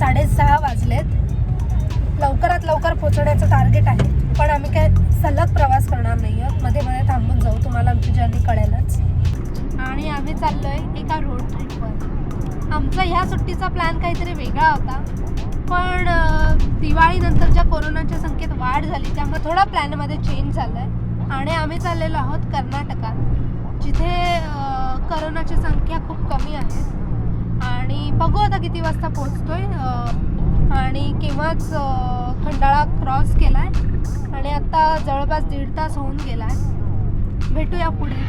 साडेसहा वाजलेत. लवकरात लवकर पोचण्याचं टार्गेट आहे. पण आम्ही काय सलग प्रवास करणार नाही आहोत मध्ये मध्ये थांबून जाऊ. तुम्हाला आमची जर्नी कळेलच. आणि आम्ही चाललोय एका रोड ट्रिपवर आमचा ह्या सुट्टीचा प्लॅन काहीतरी वेगळा होता. पण दिवाळीनंतर दिवाळीनंतरच्या कोरोनाच्या संख्येत वाढ झाली त्यामुळे थोडा प्लॅनमध्ये चेंज झाला आहे आणि आम्ही चाललेलो आहोत कर्नाटकात. जिथे करोनाची संख्या खूप कमी आहे. आणि बघू आता किती वाजता पोहोचतोय. आणि केव्हाच खंडाळा क्रॉस केला आहे आणि आता जवळपास दीड तास होऊन गेलाय. भेटूया पुढे.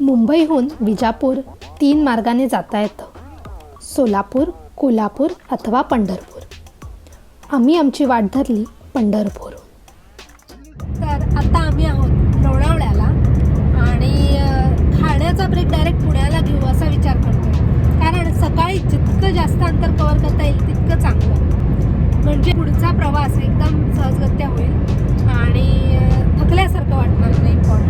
मुंबईहून विजापूर तीन मार्गाने जाता येतं. सोलापूर कोल्हापूर अथवा पंढरपूर. आम्ही आमची वाट धरली पंढरपूरहून. तर आता आम्ही आहोत लोणावळ्याला आणि खाण्याचा ब्रेक डायरेक्ट पुण्याला घेऊ असा विचार करतो कारण सकाळी जितकं जास्त अंतर कव्हर करता येईल तितकं चांगलं. म्हणजे पुढचा प्रवास एकदम सहजगत्या होईल आणि थकल्यासारखं वाटणार नाही. पण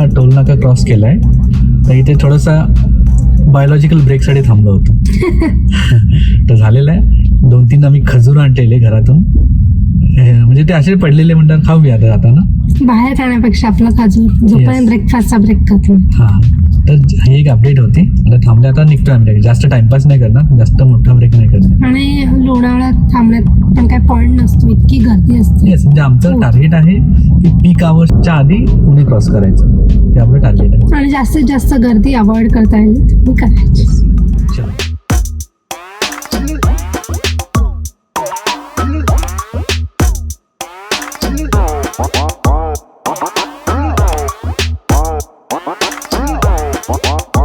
तळेगावचा टोल नाका क्रॉस केलाय तर इथे थोडासा बायोलॉजिकल ब्रेकसाठी थांबलो होतो. तर झालेलं आहे. दोन तीन आम्ही खजूर आणलेले घरातून. हे, म्हणजे ते असे पडलेले म्हणतात खाऊया आता जाताना बाहेर खाण्यापेक्षा आपला खाजूर जोपर्यंत. ब्रेकफास्टचा ब्रेक खातो हां. तर ही एक अपडेट होती. आता थांबले आता निघतो आम्ही जास्त टाइमपास नाही करणार. जास्त मोठा ब्रेक नाही करणार. आणि लोणावळ्यात थांबण्यात पण काही पॉईंट नसतो. इतकी गर्दी असते. येस म्हणजे आमचं टार्गेट आहे की पीक आवर्सच्या आधी पुणे क्रॉस करायचं. ते आपलं टार्गेट आहे. आणि जास्तीत जास्त गर्दी अवॉइड करता येईल. करायची what, what, what?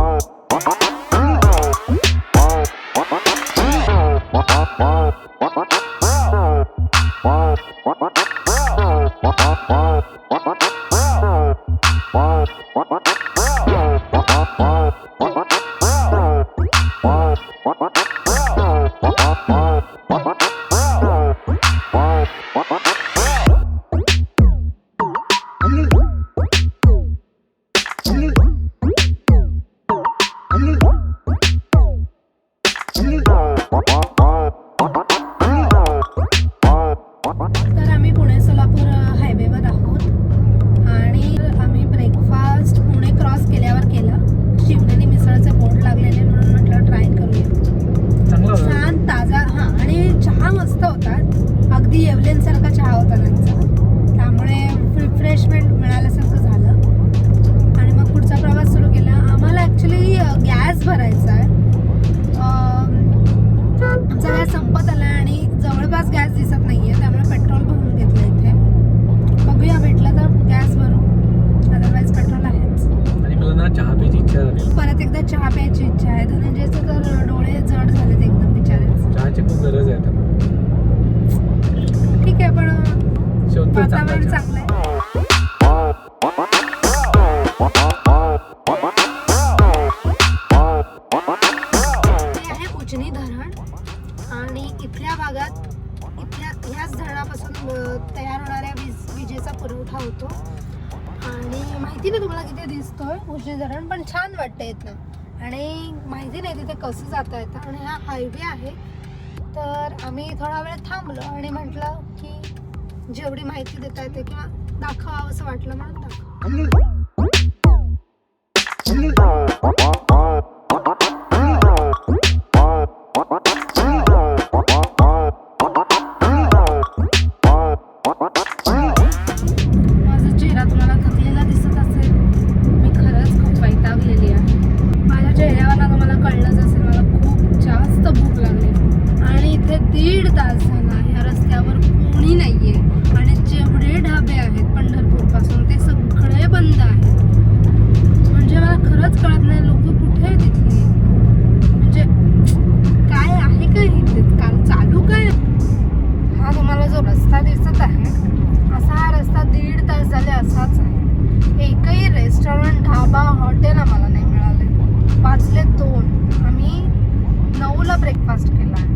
मस्त होता अगदी येवलेंसारखा चहा होता त्यांचा. त्यामुळे रिफ्रेशमेंट मिळाल्यासारखं झालं. आणि मग पुढचा प्रवास सुरू केला. आम्हाला ॲक्च्युली गॅस भरायचा आहे. आमचा गॅस संपत आला आणि जवळपास गॅस दिसत नाहीये. त्यामुळे पेट्रोल भरून घेतलं इथे. बघूया भेटलं तर गॅस भरू. अदरवाईज पेट्रोल आहेच. आणि मला ना चहा प्यायची इच्छा झाली. परत एकदा चहा प्यायची इच्छा आहे. धनंजयचे वातावरण चांगला चांगलं आहे. आहे उजनी धरण आणि इथल्या भागात इथल्या ह्याच धरणापासून तयार होणाऱ्या वीज विजेचा पुरवठा होतो. आणि माहिती नाही तुम्हाला किती दिसतोय उजनी धरण पण छान वाटतं इथनं. आणि माहिती नाही तिथे कसं जाता येतं. आणि हा हायवे आहे. तर आम्ही थोडा वेळ थांबलो आणि म्हटलं की जेवढी माहिती देता येते किंवा दाखवा असं वाटलं म्हणून माझा चेहरा तुम्हाला दिसत असेल. मी खरंच आहे. माझ्या चेहऱ्यावर कळलंच असेल मला खूप जास्त भूक लागली. आणि इथे दीड तास झाला ह्या रस्त्यावर कोणी नाहीये. जाते आहेत पंढरपूरपासून ते सगळे बंद आहेत. म्हणजे मला खरंच कळत नाही लोक कुठे आहे तिथली म्हणजे काय आहे का इथे? काल चालू काय? हा तुम्हाला जो रस्ता दिसत आहे असा हा रस्ता दीड तास झाले असाच आहे. एकही रेस्टॉरंट ढाबा हॉटेल आम्हाला नाही मिळाले. वाचले दोन. आम्ही नऊला ब्रेकफास्ट केला आहे.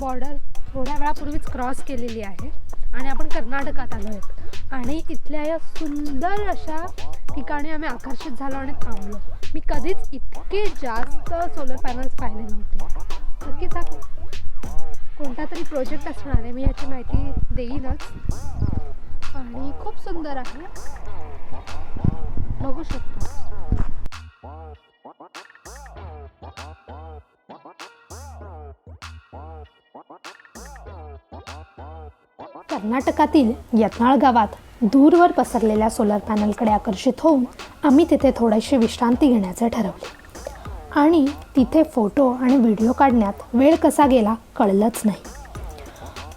बॉर्डर थोड्या वेळापूर्वीच क्रॉस केलेली आहे. आणि आपण कर्नाटकात आलो आहेत आणि इथल्या या सुंदर अशा ठिकाणी आम्ही आकर्षित झालो आणि थांबलो. मी कधीच इतके जास्त सोलर पॅनल्स पाहिले नव्हते. नक्कीच हा कोणता तरी प्रोजेक्ट असणार आहे मी याची माहिती देईनच आणि खूप सुंदर आहे. बघू शकतो. कर्नाटकातील यत्नाळ गावात दूरवर पसरलेल्या सोलर पॅनलकडे आकर्षित होऊन आम्ही तिथे थोडीशी विश्रांती घेण्याचे ठरवले. आणि तिथे फोटो आणि व्हिडिओ काढण्यात वेळ कसा गेला कळलंच नाही.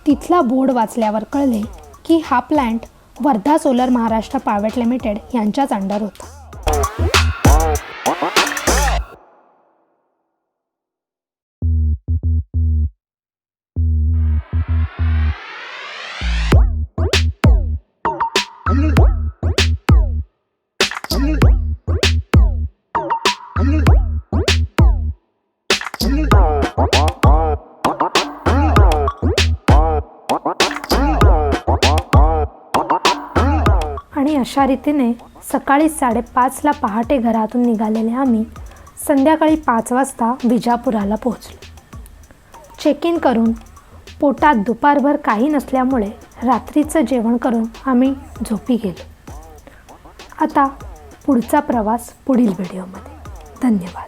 तिथला बोर्ड वाचल्यावर कळले की हा plant Wardha solar Maharashtra private limited यांच्याच अंडर होता. अशा रीतीने सकाळी साडेपाचला पहाटे घरातून निघालेले आम्ही संध्याकाळी पाच वाजता विजापुराला पोहोचलो. चेक इन करून पोटात दुपारभर काही नसल्यामुळे रात्रीचं जेवण करून आम्ही झोपी गेलो. आता पुढचा प्रवास पुढील व्हिडिओमध्ये. धन्यवाद.